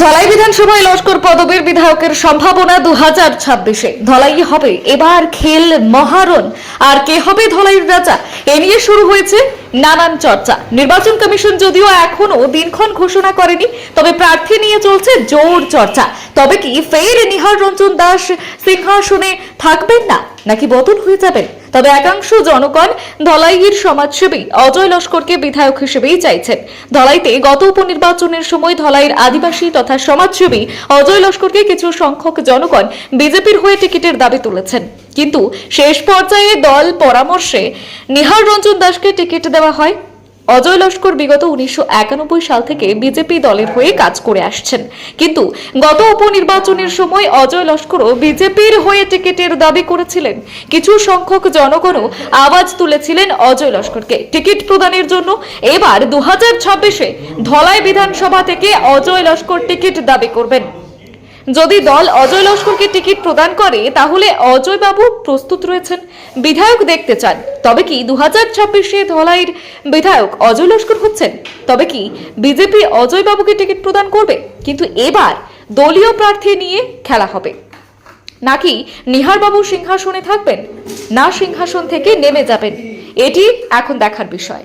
ধলাই বিধানসভায় লস্কর পদবীর বিধায়কের সম্ভাবনা দু হাজার ছাব্বিশে। ধলাই হবে, এবার খেল মহারণ। আর কে হবে ধলাইয়ের রাজা? এ নিয়ে শুরু হয়েছে নানান চর্চা। নির্বাচন কমিশন যদিও এখনও দিনক্ষণ ঘোষণা করেনি, তবে প্রার্থী নিয়ে চলছে জোর চর্চা। তবে কি ফের নিহার রঞ্জন দাস সিংহাসনে থাকবেন না? নাকি বদল হয়ে যাবেন? তবে একাংশ জনগণ ধলাইয়ের সমাজসেবী অজয় লস্করকে বিধায়ক হিসেবেই চাইছেন। ধলাইতে গত উপনির্বাচনের সময় ধলাইয়ের আদিবাসী তথা সমাজসেবী অজয় লস্করকে কিছু সংখ্যক জনগণ বিজেপির হয়ে টিকিটের দাবি তুলেছেন। কিন্তু শেষ পর্যায়ে দল পরামর্শে নিহার রঞ্জন দাসকে টিকিট দেওয়া হয়। অজয় লস্কর বিগত উনিশশো একানব্বই সাল থেকে বিজেপি দলের হয়ে কাজ করে আসছেন। কিন্তু গত উপনির্বাচনের সময় অজয় লস্করও বিজেপির হয়ে টিকিটের দাবি করেছিলেন। কিছু সংখ্যক জনগণও আওয়াজ তুলেছিলেন অজয় লস্করকে। টিকিট প্রদানের জন্য এবার দু হাজার ধলাই বিধানসভা থেকে অজয় লস্কর টিকিট দাবি করবেন। যদি দল অজয় লস্করকে টিকিট প্রদান করে, তাহলে অজয় বাবু প্রস্তুত রয়েছেন। বিধায়ক দেখতে চান। তবে কি দু হাজার ছাব্বিশে ধলাইয়ের বিধায়ক অজয় লস্কর হচ্ছেন? তবে কি বিজেপি অজয় বাবুকে টিকিট প্রদান করবে? কিন্তু এবার দলীয় প্রার্থী নিয়ে খেলা হবে। নাকি নিহারবাবু সিংহাসনে থাকবেন? না সিংহাসন থেকে নেমে যাবেন? এটি এখন দেখার বিষয়।